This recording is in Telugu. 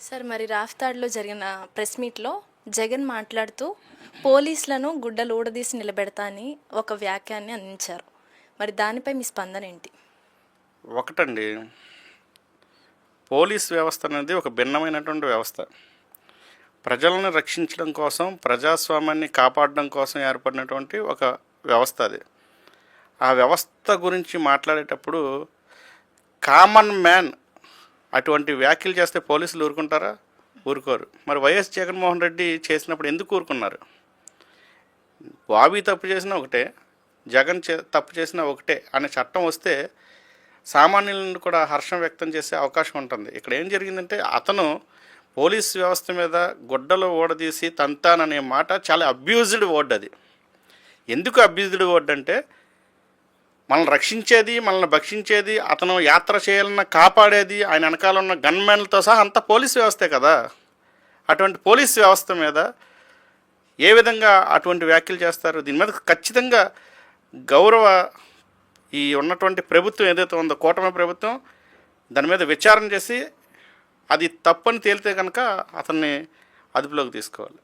సార్ మరి రాఫ్తాడ్లో జరిగిన ప్రెస్ మీట్లో జగన్ మాట్లాడుతూ పోలీసులను గుడ్డలు ఊడదీసి నిలబెడతా అని ఒక వ్యాఖ్యాన్ని అందించారు. మరి దానిపై మీ స్పందన ఏంటి? ఒకటండి పోలీస్ వ్యవస్థ అనేది ఒక భిన్నమైనటువంటి వ్యవస్థ. ప్రజలను రక్షించడం కోసం ప్రజాస్వామ్యాన్ని కాపాడడం కోసం ఏర్పడినటువంటి ఒక వ్యవస్థ అది. ఆ వ్యవస్థ గురించి మాట్లాడేటప్పుడు కామన్ మ్యాన్ అటువంటి వ్యాఖ్యలు చేస్తే పోలీసులు ఊరుకుంటారా? ఊరుకోరు. మరి వైఎస్ జగన్మోహన్ రెడ్డి చేసినప్పుడు ఎందుకు ఊరుకున్నారు? బాబీ తప్పు చేసినా ఒకటే జగన్ చే తప్పు చేసినా ఒకటే అనే చట్టం వస్తే సామాన్యులను కూడా హర్షం వ్యక్తం చేసే అవకాశం ఉంటుంది. ఇక్కడ ఏం జరిగిందంటే అతను పోలీస్ వ్యవస్థ మీద గుడ్డలు ఓడదీసి తంతాననే మాట చాలా అబ్యూజ్డ్ వర్డ్ అది. ఎందుకు అబ్యూజ్డ్ వర్డ్ అంటే మనల్ని రక్షించేది మనల్ని భక్షించేది అతను యాత్ర చేయాలన్న కాపాడేది ఆయన వెనకాల ఉన్న గన్మెన్లతో సహా అంత పోలీస్ వ్యవస్థే కదా. అటువంటి పోలీస్ వ్యవస్థ మీద ఏ విధంగా అటువంటి వ్యాఖ్యలు చేస్తారు? దీని మీద ఖచ్చితంగా గౌరవ ఈ ఉన్నటువంటి ప్రభుత్వం ఏదైతే ఉందో కూటమి ప్రభుత్వం దాని మీద విచారణ చేసి అది తప్పని తేలితే కనుక అతన్ని అదుపులోకి తీసుకోవాలి.